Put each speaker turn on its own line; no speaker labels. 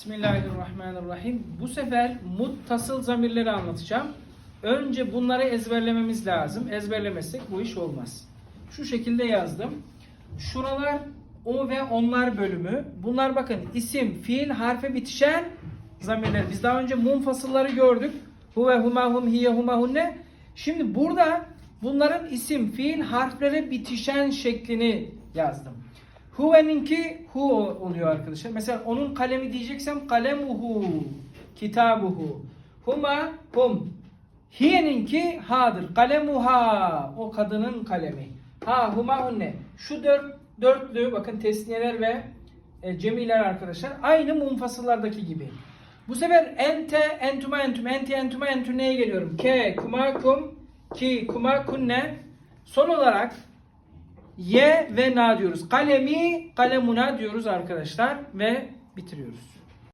Bismillahirrahmanirrahim. Bu sefer muttasıl zamirleri anlatacağım. Önce bunları ezberlememiz lazım. Ezberlemezsek bu iş olmaz. Şu şekilde yazdım. Şuralar o ve onlar bölümü. Bunlar bakın isim, fiil, harfe bitişen zamirler. Biz daha önce munfasılları gördük. Huve, huma, hum, hiye, huma, hunne. Şimdi burada bunların isim, fiil, harflere bitişen şeklini yazdım. Huve'ninki hu oluyor arkadaşlar. Mesela onun kalemi diyeceksem kalemuhu, kitabuhu. Huma hum. Hiye'ninki hadır. Kalemuha. O kadının kalemi. Ha huma hunne. Şu dört, dörtlü bakın tesniyeler ve e, cemiler arkadaşlar. Aynı munfasıllardaki gibi. Bu sefer ente, entuma, entum, enti, entuma, entu neye geliyorum? Ke, kuma, kum, ki, kuma, kunne. Son olarak Ye ve na diyoruz. Kalemi, kalemuna diyoruz arkadaşlar ve bitiriyoruz.